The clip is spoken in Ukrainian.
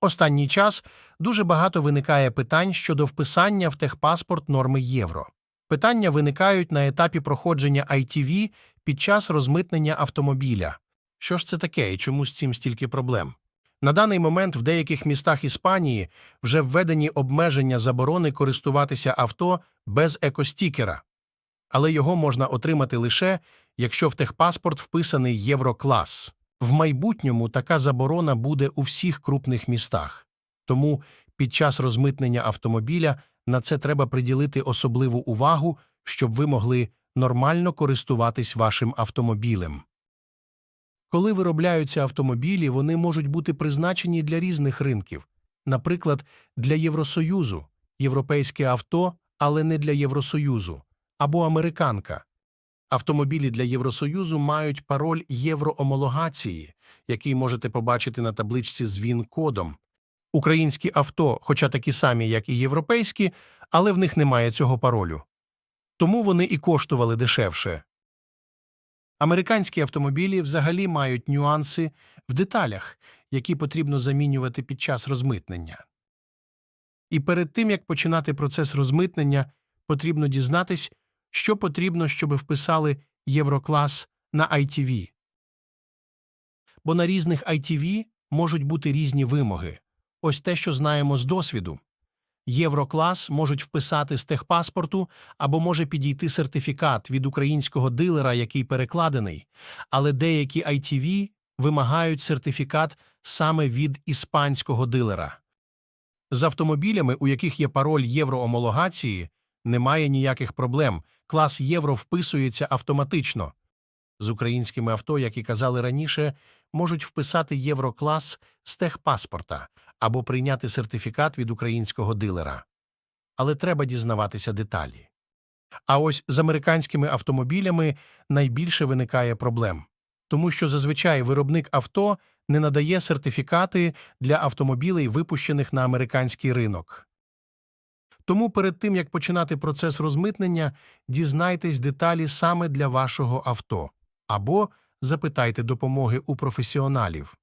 Останній час дуже багато виникає питань щодо вписання в техпаспорт норми євро. Питання виникають на етапі проходження ITV під час розмитнення автомобіля. Що ж це таке і чому з цим стільки проблем? На даний момент в деяких містах Іспанії вже введені обмеження заборони користуватися авто без екостікера, але його можна отримати лише, якщо в техпаспорт вписаний Євроклас. В майбутньому така заборона буде у всіх крупних містах. Тому під час розмитнення автомобіля на це треба приділити особливу увагу, щоб ви могли нормально користуватись вашим автомобілем. Коли виробляються автомобілі, вони можуть бути призначені для різних ринків, наприклад, для Євросоюзу, європейське авто, але не для Євросоюзу, або американка. Автомобілі для Євросоюзу мають пароль євроомологації, який можете побачити на табличці з ВІН-кодом. Українські авто, хоча такі самі, як і європейські, але в них немає цього паролю. Тому вони і коштували дешевше. Американські автомобілі взагалі мають нюанси в деталях, які потрібно замінювати під час розмитнення. І перед тим, як починати процес розмитнення, потрібно дізнатись, що потрібно, щоб вписали Євроклас на ITV. Бо на різних ITV можуть бути різні вимоги. Ось те, що знаємо з досвіду. Євроклас можуть вписати з техпаспорту або може підійти сертифікат від українського дилера, який перекладений, але деякі ITV вимагають сертифікат саме від іспанського дилера. З автомобілями, у яких є пароль євроомологації, немає ніяких проблем. Клас євро вписується автоматично. З українськими авто, як і казали раніше, можуть вписати євроклас з техпаспорта або прийняти сертифікат від українського дилера. Але треба дізнаватися деталі. А ось з американськими автомобілями найбільше виникає проблем, тому що зазвичай виробник авто не надає сертифікати для автомобілей, випущених на американський ринок. Тому перед тим, як починати процес розмитнення, дізнайтесь деталі саме для вашого авто або запитайте допомоги у професіоналів.